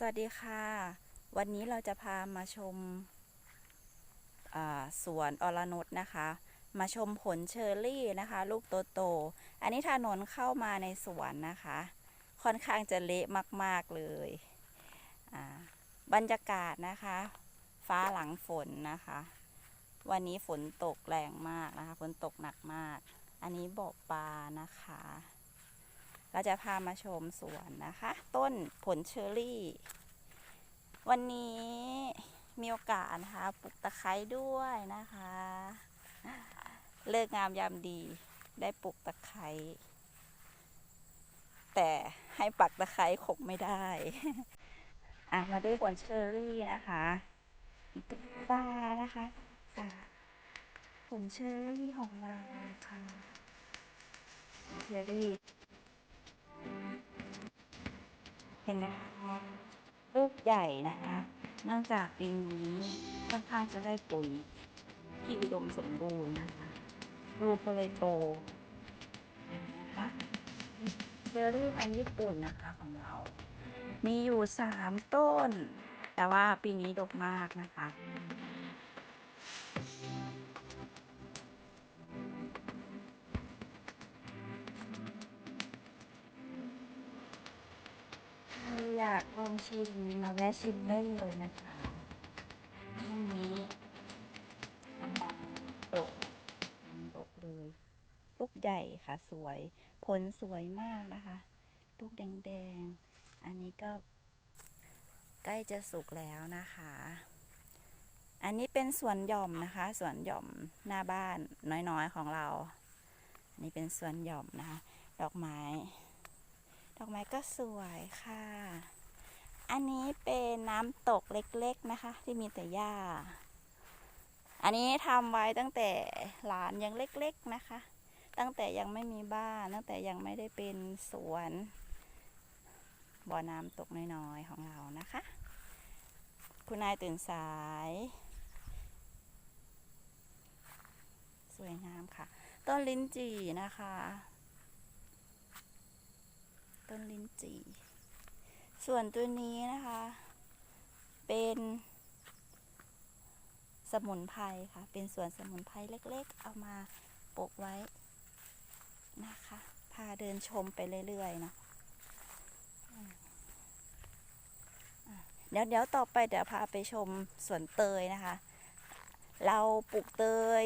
สวัสดีค่ะ วันนี้เราจะพามาชมสวนอรนุชนะคะ มาชมผลเชอร์รี่นะคะ ลูกโตๆอันนี้ถนนเข้ามาในสวนนะคะ ค่อนข้างจะเละมาก ๆ เลยบรรยากาศนะคะ ฟ้าหลังฝนนะคะ วันนี้ฝนตกแรงมากนะคะ ฝนตกหนักมาก อันนี้บ่อปลานะคะ เราจะพามาชมสวนนะคะ ต้นผลเชอร์รี่ วันนี้มีโอกาสนะคะปลูกตะไคร้ด้วยนะคะ เลิกงามยามดีได้ปลูกตะไคร้แต่ให้ปักตะไคร้คงไม่ได้อะมาด้วยผลเชอร์รี่นะคะตุ๊กตานะคะผลเชอร์รี่ของเราค่ะเชอร์ เห็นไหมคะลูกใหญ่นะคะเนื่องจากปีนี้ค่อนข้างจะได้ปุ๋ยที่อุดมสมบูรณ์นะคะลูกก็เลยโตนะคะเบอร์รี่พันธุ์ญี่ปุ่นนะคะของเรา มีอยู่สามต้น แต่ว่าปีนี้ดกมากนะคะ อยากลองชิมมาแวะชิมได้เลยนะคะช่วงนี้น้ำตาลตกตกเลย ลูกใหญ่ค่ะสวย ผลสวยมากนะคะ ลูกแดงๆ อันนี้ก็ใกล้จะสุกแล้วนะคะ อันนี้เป็นสวนหย่อมนะคะ สวนหย่อมหน้าบ้านน้อยๆของเรา อันนี้เป็นสวนหย่อมนะคะ ดอกไม้ ดอกไม้ก็สวยค่ะ อันนี้เป็นน้ำตกเล็กๆนะคะ ที่มีแต่หญ้า อันนี้ทำไว้ตั้งแต่หลานยังเล็กๆนะคะ ตั้งแต่ยังไม่มีบ้าน ตั้งแต่ยังไม่ได้เป็นสวนบ่อน้ำตกน้อยๆของเรานะคะ คุณนายตื่นสาย สวยงามค่ะ ต้นลิ้นจี่นะคะ ต้นลิ้นจี่ ส่วนตัวนี้นะคะ เป็นสมุนไพรค่ะ เป็นสวนสมุนไพรเล็กๆ เอามาปลูกไว้นะคะ พาเดินชมไปเรื่อยๆเนาะอืมอะเดี๋ยวเดี๋ยวต่อไปเดี๋ยวพาไปชมสวนเตยนะคะ เราปลูกเตย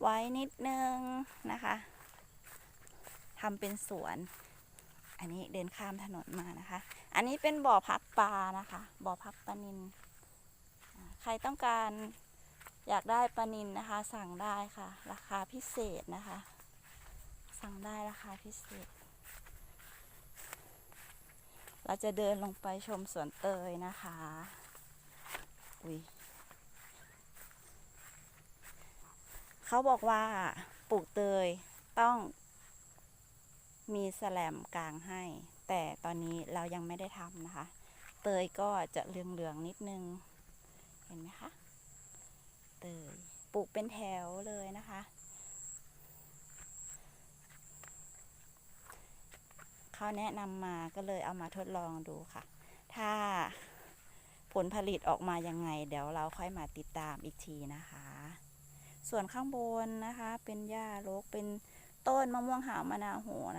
ไว้นิดนึงนะคะทำเป็นสวน อันนี้เดินข้ามถนนมานะคะ อันนี้เป็นบ่อพักปลานะคะ บ่อพักปลานิน ใครต้องการอยากได้ปลานินนะคะ สั่งได้ค่ะ ราคาพิเศษนะคะ สั่งได้ราคาพิเศษ เราจะเดินลงไปชมสวนเตยนะคะ อุ้ยเขาบอกว่าปลูกเตยต้อง มีแสลมกลางให้ แต่ตอนนี้เรายังไม่ได้ทำนะคะ เตยก็จะเหลืองๆนิดนึง เห็นไหมคะ เตยปลูกเป็นแถวเลยนะคะ เขาแนะนำมาก็เลยเอามาทดลองดูค่ะ ถ้าผลผลิตออกมายังไง เดี๋ยวเราค่อยมาติดตามอีกทีนะคะ ส่วนข้างบนนะคะ เป็นหญ้ารกเป็นต้นมะม่วงหาวมะนาวโหนะ